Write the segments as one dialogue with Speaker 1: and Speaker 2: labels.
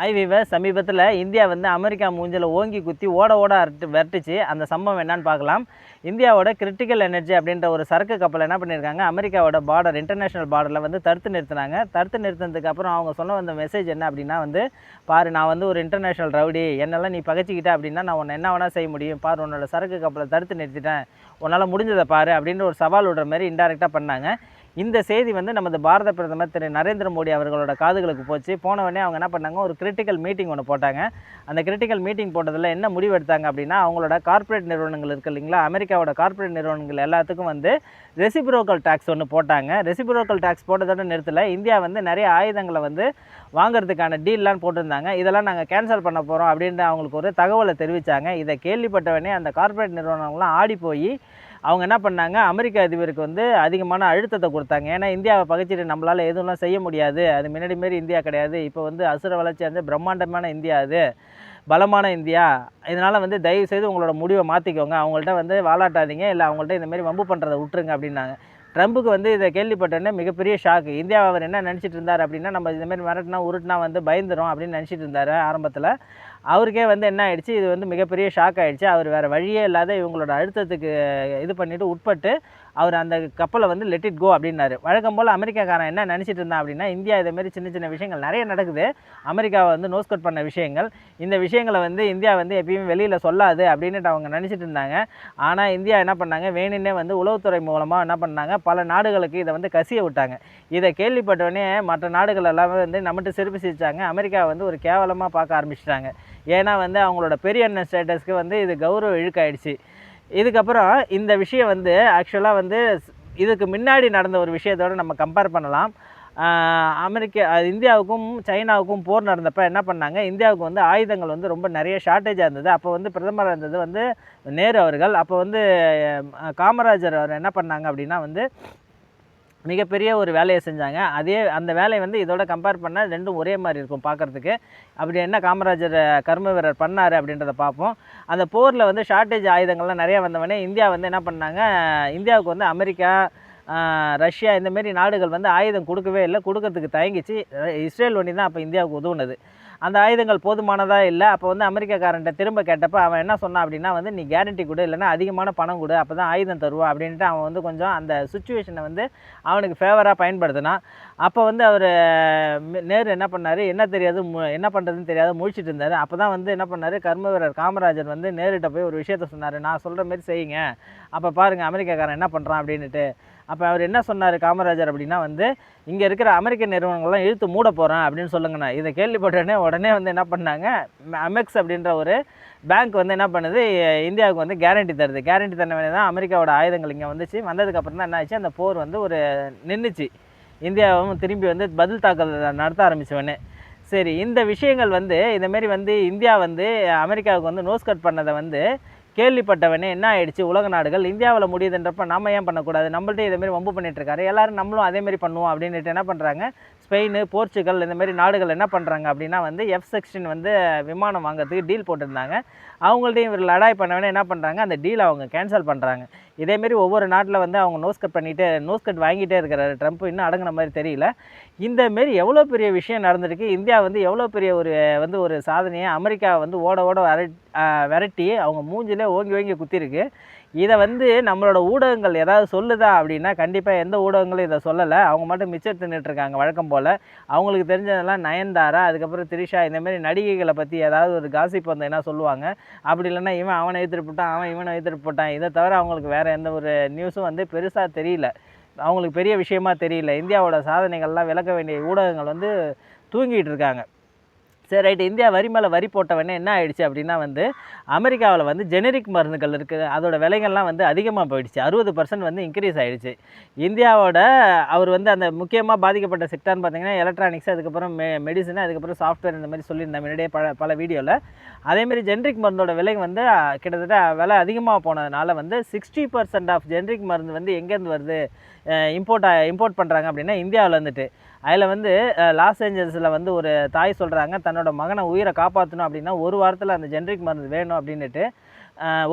Speaker 1: Hi சமீபத்தில் India வந்து America மூஞ்சில் ஓங்கி குத்தி ஓட ஓட அரட்டு விரட்டுச்சு. அந்த சம்பவம் என்னன்னு பார்க்கலாம். இந்தியாவோட கிரிட்டிக்கல் எனர்ஜி அப்படின்ற ஒரு சரக்கு கப்பல் என்ன பண்ணியிருக்காங்க அமெரிக்காவோட பார்டர் இன்டர்நேஷனல் பார்டரில் வந்து தடுத்து நிறுத்தினாங்க. தடுத்து நிறுத்தினதுக்கு அப்புறம் அவங்க சொன்ன வந்த மெசேஜ் என்ன அப்படின்னா வந்து பாரு நான் வந்து ஒரு இன்டர்நேஷனல் ரவுடி. என்னெல்லாம் நீ பகைச்சிக்கிட்ட அப்படின்னா நான் உன்னை என்ன வேணால் செய்ய முடியும். பாரு உன்னோட சரக்கு கப்பலை தடுத்து நிறுத்திட்டேன். உன்னால் முடிஞ்சதை பாரு அப்படின்ற ஒரு சவால் விடுற மாதிரி இன்டெரக்டாக பண்ணாங்க. இந்த செய்தி வந்து நமது பாரத பிரதமர் திரு நரேந்திர மோடி அவர்களோட காதுகளுக்கு போச்சு. போனவொடனே அவங்க என்ன பண்ணாங்க? ஒரு கிரிட்டிக்கல் மீட்டிங் ஒன்று போட்டாங்க. அந்த கிரிட்டிக்கல் மீட்டிங் போட்டதில் என்ன முடிவு எடுத்தாங்க அப்படின்னா அவங்களோட கார்ப்பரேட் நிறுவனங்கள் இருக்கு இல்லைங்களா? அமெரிக்காவோட கார்ப்பரேட் நிறுவனங்கள் எல்லாத்துக்கும் வந்து ரெசிப்ரோக்கல் டேக்ஸ் ஒன்று போட்டாங்க. ரெசிப்ரோக்கல் டேக்ஸ் போட்டதோட நிறுத்தல இந்தியா வந்து நிறைய ஆயுதங்களை வந்து வாங்குறதுக்கான டீல்லாம் போட்டிருந்தாங்க. இதெல்லாம் நாங்கள் கேன்சல் பண்ண போகிறோம் அப்படின்ற அவங்களுக்கு ஒரு தகவலை தெரிவித்தாங்க இதை கேள்விப்பட்டவனே அந்த கார்ப்பரேட் நிறுவனங்கள்லாம் ஆடி போய் அவங்க என்ன பண்ணாங்க? அமெரிக்க அதிபருக்கு வந்து அதிகமான அழுத்தத்தை கொடுத்தாங்க. ஏன்னா இந்தியாவை பகைச்சிட்டு நம்மளால் எதுவும்லாம் செய்ய முடியாது. அது முன்னாடி மாரி இந்தியா கிடையாது. இப்போ வந்து அசுர வளர்ச்சி வந்து பிரம்மாண்டமான இந்தியா அது. பலமான இந்தியா. இதனால் வந்து தயவு செய்து உங்களோட முடிவை மாற்றிக்கோங்க அவங்கள்ட்ட வந்து வாலாட்டாதீங்க. இல்லை அவங்கள்ட்ட இந்தமாரி வம்பு பண்ணுறதை விட்டுருங்க அப்படின்னாங்க. ட்ரம்புக்கு வந்து இதை கேள்விப்பட்டோன்னே மிகப்பெரிய ஷாக்கு இந்தியா அவர் என்ன நினச்சிட்டு இருந்தார் அப்படின்னா நம்ம இந்த மிரட்டினா உருட்டினா வந்து பயந்துரும் அப்படின்னு நினச்சிட்டு இருந்தார் ஆரம்பத்தில். அவருக்கே வந்து என்ன ஆயிடுச்சு? இது வந்து மிகப்பெரிய ஷாக் ஆயிடுச்சு. அவர் வேறு வழியே இல்லாத இவங்களோட அழுத்தத்துக்கு இது பண்ணிவிட்டு உட்பட்டு அவர் அந்த கப்பலை வந்து லெட் இட் கோ அப்படின்னாரு. வழக்கம் போல் அமெரிக்காக்காரன் என்ன நினச்சிட்டு இருந்தான் அப்படின்னா இந்தியா இதே மாதிரி சின்ன சின்ன விஷயங்கள் நிறைய நடக்குது. அமெரிக்காவை வந்து நோஸ்கட் பண்ண விஷயங்கள். இந்த விஷயங்களை வந்து இந்தியா வந்து எப்பயுமே வெளியில் சொல்லாது அப்படின்னுட்டு அவங்க நினச்சிட்டு இருந்தாங்க. ஆனால் இந்தியா என்ன பண்ணாங்க? வேணுன்னே வந்து உளவுத்துறை மூலமாக என்ன பண்ணாங்க? பல நாடுகளுக்கு இதை வந்து கசிய விட்டாங்க. இதை கேள்விப்பட்டோடனே மற்ற நாடுகள் எல்லாமே வந்து நம்மகிட்ட சிரிப்பு சிரிச்சாங்க. அமெரிக்காவை வந்து ஒரு கேவலமாக பார்க்க ஆரம்பிச்சிட்டாங்க. ஏன்னா வந்து அவங்களோட பெரிய அண்ணன் ஸ்டேட்டஸ்க்கு வந்து இது கௌரவ இழுக்காயிடுச்சு. இதுக்கப்புறம் இந்த விஷயம் வந்து ஆக்சுவலாக வந்து இதுக்கு முன்னாடி நடந்த ஒரு விஷயத்தோட நம்ம கம்பேர் பண்ணலாம். அமெரிக்க அது இந்தியாவுக்கும் சைனாவுக்கும் போர் நடந்தப்போ என்ன பண்ணாங்க? இந்தியாவுக்கு வந்து ஆயுதங்கள் வந்து ரொம்ப நிறைய ஷார்ட்டேஜாக இருந்தது. அப்போ வந்து பிரதமராக இருந்தது வந்து நேரு அவர்கள். அப்போ வந்து காமராஜர் அவர் என்ன பண்ணாங்க அப்படின்னா வந்து மிகப்பெரிய ஒரு வேலையை செஞ்சாங்க. அதே அந்த வேலையை வந்து இதோட கம்பேர் பண்ணால் ரெண்டும் ஒரே மாதிரி இருக்கும் பார்க்குறதுக்கு. அப்படி என்ன காமராஜர் கர்ம வீரர் பண்ணார் அப்படின்றத பார்ப்போம். அந்த போரில் வந்து ஷார்ட்டேஜ் ஆயுதங்கள்லாம் நிறையா வந்தவொடனே இந்தியா வந்து என்ன பண்ணாங்க? இந்தியாவுக்கு வந்து அமெரிக்கா ரஷ்யா இந்தமாரி நாடுகள் வந்து ஆயுதம் கொடுக்கவே இல்லை. கொடுக்கறதுக்கு தயங்கிச்சு. இஸ்ரேல் ஒன்றி தான் அப்போ இந்தியாவுக்கு உதவுனது. அந்த ஆயுதங்கள் போதுமானதாக இல்லை? அப்போ வந்து அமெரிக்காக்காரன்ட்ட திரும்ப கேட்டப்போ அவன் என்ன சொன்னான் அப்படின்னா வந்து நீ கேரண்டி கொடு இல்லைன்னா அதிகமான பணம் கொடு அப்போ தான் ஆயுதம் தருவா அப்படின்ட்டு அவன் வந்து கொஞ்சம் அந்த சுச்சுவேஷனை வந்து அவனுக்கு ஃபேவராக பயன்படுத்தினான். அப்போ வந்து அவர் நேரு என்ன பண்ணார்? என்ன தெரியாது மு- என்ன பண்ணுறதுன்னு தெரியாது முழிச்சிட்டு இருந்தார். அப்போ தான் வந்து என்ன பண்ணார்? கர்ம வீரர் காமராஜர் வந்து நேருகிட்ட போய் ஒரு விஷயத்த சொன்னார். நான் சொல்கிற மாதிரி செய்யுங்க. அப்போ பாருங்கள் அமெரிக்காக்காரன் என்ன பண்ணுறான் அப்படின்ட்டு அப்போ அவர் என்ன சொன்னார் காமராஜர் அப்படின்னா வந்து இங்கே இருக்கிற அமெரிக்க நிறுவனங்கள்லாம் இழுத்து மூட போகிறேன் அப்படின்னு சொல்லுங்கண்ணா. இதை கேள்விப்பட்டோடனே உடனே வந்து என்ன பண்ணாங்க அமெக்ஸ் அப்படின்ற ஒரு பேங்க் வந்து என்ன பண்ணுது இந்தியாவுக்கு வந்து கேரண்டி தருது. கேரண்டி தரவே தான் அமெரிக்காவோட ஆயுதங்கள் இங்கே வந்துச்சு. வந்ததுக்கப்புறம் தான் என்ன ஆச்சு அந்த போர் வந்து ஒரு நின்றுச்சு இந்தியாவும் திரும்பி வந்து பதில் தாக்குதல் நடத்த ஆரம்பித்தவனே சரி இந்த விஷயங்கள் வந்து இந்த வந்து இந்தியா வந்து அமெரிக்காவுக்கு வந்து நோஸ் கட் பண்ணதை வந்து கேள்விப்பட்டவனே என்ன ஆயிடுச்சு? உலக நாடுகள் இந்தியாவில் முடியுதுன்றப்ப நாம ஏன் பண்ணக்கூடாது? நம்மள்ட்ட இதே மாதிரி வம்பு பண்ணிட்டு இருக்காரு எல்லாரும் நம்மளும் அதே மாதிரி பண்ணுவோம் அப்படின்ட்டு என்ன பண்ணுறாங்க ஸ்பெயின் போர்ச்சுகல் இந்த மாதிரி நாடுகள் என்ன பண்ணுறாங்க அப்படின்னா வந்து எஃப் செக்ஷன் வந்து விமானம் வாங்குறதுக்கு டீல் போட்டிருந்தாங்க. அவங்கள்ட்டையும் இவர் லடாய் பண்ணவனே என்ன பண்ணுறாங்க அந்த டீல் அவங்க கேன்சல் பண்ணுறாங்க இதேமாரி ஒவ்வொரு நாட்டில் வந்து அவங்க நோஸ் கட் பண்ணிட்டு நோஸ் கட் வாங்கிட்டே இருக்கிறாரு. ட்ரம்ப் இன்னும் அடங்குன மாதிரி தெரியல. இந்த மாரி எவ்வளோ பெரிய விஷயம் நடந்திருக்கு? இந்தியா வந்து எவ்வளோ பெரிய ஒரு வந்து ஒரு சாதனையை அமெரிக்கா வந்து ஓட ஓட வர விரட்டி அவங்க மூஞ்சிலே ஓங்கி ஓங்கி குத்திருக்கு. இதை வந்து நம்மளோட ஊடகங்கள் ஏதாவது சொல்லுதா அப்படின்னா கண்டிப்பாக எந்த ஊடகங்களும் இதை சொல்லலை. அவங்க மட்டும் மிச்சம் தின்னுட்டு இருக்காங்க வழக்கம் போல். அவங்களுக்கு தெரிஞ்சதெல்லாம் நயன்தாரா அதுக்கப்புறம் த்ரிஷா இந்தமாரி நடிகைகளை பற்றி ஏதாவது ஒரு காசிப் வந்து என்ன சொல்லுவாங்க? அப்படி இல்லைன்னா இவன் அவனை எழுத்துட்டு போட்டான் அவன் இவனை எழுத்துட்டு போட்டான். இதை தவிர அவங்களுக்கு வேறு எந்த ஒரு நியூஸும் வந்து பெருசாக தெரியல. அவங்களுக்கு பெரிய விஷயமா தெரியல. இந்தியாவோட சாதனைகள்லாம் விளக்க வேண்டிய ஊடகங்கள் வந்து தூங்கிட்டு இருக்காங்க. சரி ரைட்டு. இந்தியா வரி மேலே வரி போட்டவொடனே என்ன ஆயிடுச்சு அப்படின்னா வந்து அமெரிக்காவில் வந்து ஜெனரிக் மருந்துகள் இருக்குது அதோட விலைகள்லாம் வந்து அதிகமாக போயிடுச்சு. அறுபது பர்சன்ட் வந்து இன்க்ரீஸ் ஆகிடுச்சு இந்தியாவோட அவர் வந்து அந்த முக்கியமாக பாதிக்கப்பட்ட செக்டார்னு பார்த்தீங்கன்னா எலக்ட்ரானிக்ஸ் அதுக்கப்புறம் மெ மெடிசன் அதுக்கப்புறம் சாஃப்ட்வேர் இந்த மாதிரி சொல்லியிருந்தேன் முன்னாடியே பல பல வீடியோவில் அதேமாரி ஜென்ரிக் மருந்தோட விலை வந்து கிட்டத்தட்ட விலை அதிகமாக போனதுனால வந்து சிக்ஸ்டி பர்சன்ட் ஆஃப் ஜென்ரிக் மருந்து வந்து எங்கேருந்து வருது? இம்போர்ட் இம்போர்ட் பண்ணுறாங்க அப்படின்னா இந்தியாவில் வந்துட்டு அதில் வந்து லாஸ் ஏஞ்சல்ஸில் வந்து ஒரு தாய் சொல்கிறாங்க தன்னோட மகனை உயிரை காப்பாற்றணும் அப்படின்னா ஒரு வாரத்தில் அந்த ஜென்ரிக் மருந்து வேணும் அப்படின்னுட்டு.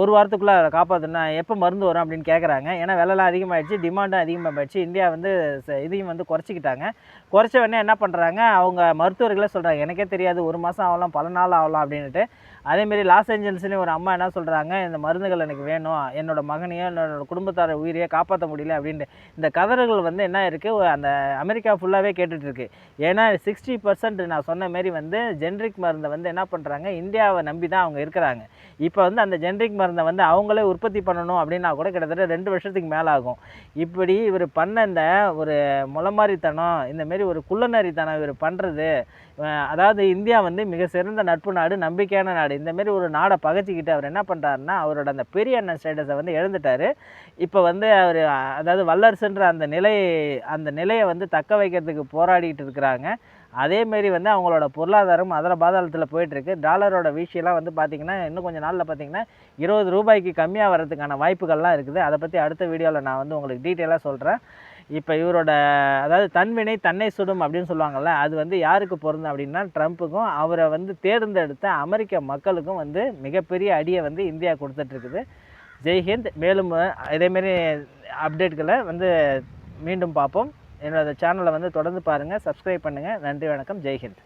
Speaker 1: ஒரு வாரத்துக்குள்ளே காப்பாற்றணும் எப்போ மருந்து வரும் அப்படின்னு கேட்குறாங்க ஏன்னா விலைலாம் அதிகமாகிடுச்சு டிமாண்டும் அதிகமாகிடுச்சு இந்தியா வந்து இதையும் வந்து குறைச்சிக்கிட்டாங்க. குறைச்ச உடனே என்ன பண்ணுறாங்க அவங்க மருத்துவர்களே சொல்கிறாங்க எனக்கே தெரியாது ஒரு மாதம் ஆகலாம் பல நாள் ஆகலாம் அப்படின்ட்டு அதேமாரி லாஸ் ஏஞ்சல்ஸ்லேயும் ஒரு அம்மா என்ன சொல்கிறாங்க இந்த மருந்துகள் எனக்கு வேணும் என்னோட மகனையோ என்னோட குடும்பத்தார உயிரையோ காப்பாற்ற முடியல அப்படின்ட்டு. இந்த கதறுகள் வந்து என்ன இருக்குது அந்த அமெரிக்கா ஃபுல்லாகவே கேட்டுட்ருக்கு ஏன்னா சிக்ஸ்டி பர்சன்ட் நான் சொன்ன மாரி வந்து ஜென்ரிக் மருந்தை வந்து என்ன பண்ணுறாங்க இந்தியாவை நம்பி தான் அவங்க இருக்கிறாங்க. இப்போ வந்து அந்த ஜென்ரிக் மருந்தை வந்து அவங்களே உற்பத்தி பண்ணணும் அப்படின்னா கூட கிட்டத்தட்ட ரெண்டு வருஷத்துக்கு மேலே ஆகும் இப்படி இவர் பண்ண இந்த ஒரு முளமாரித்தனம் இந்தமாரி ஒரு குள்ளநரித்தனம் இவர் பண்ணுறது அதாவது இந்தியா வந்து மிக சிறந்த நட்பு நாடு நம்பிக்கையான நாடு. இந்த மாரி ஒரு நாடை பகைச்சிக்கிட்டு அவர் என்ன பண்ணுறாருன்னா அவரோட அந்த பெரிய அண்ணன் ஸ்டேட்டஸை வந்து இழந்துட்டார். இப்போ வந்து அவர் அதாவது வல்லரசுன்ற அந்த நிலை அந்த நிலையை வந்து தக்க வைக்கிறதுக்கு போராடிக்கிட்டு இருக்கிறாங்க. அதேமாரி வந்து அவங்களோட பொருளாதாரம் அதர பாதாளத்தில் போயிட்டுருக்கு. டாலரோட வீழ்ச்சியெல்லாம் வந்து பார்த்திங்கன்னா இன்னும் கொஞ்சம் நாளில் பார்த்திங்கன்னா இருபது ரூபாய்க்கு கம்மியாக வர்றதுக்கான வாய்ப்புகள்லாம் இருக்குது. அதை பற்றி அடுத்த வீடியோவில் நான் வந்து உங்களுக்கு டீட்டெயிலாக சொல்கிறேன் இப்போ இவரோட அதாவது தன்வினை தன்னை சுடும் அப்படின்னு சொல்லுவாங்கள்ல அது வந்து யாருக்கு பொருந்தும் அப்படின்னா ட்ரம்ப்புக்கும் அவரை வந்து தேர்ந்தெடுத்த அமெரிக்க மக்களுக்கும் வந்து மிகப்பெரிய அடியை வந்து இந்தியா கொடுத்துட்ருக்குது. ஜெய்ஹிந்த் மேலும் இதேமாரி அப்டேட்களை வந்து மீண்டும் பார்ப்போம். என்னோட சேனலை வந்து தொடர்ந்து பாருங்கள் சப்ஸ்கிரைப் பண்ணுங்கள் நன்றி வணக்கம். ஜெய்ஹிந்த்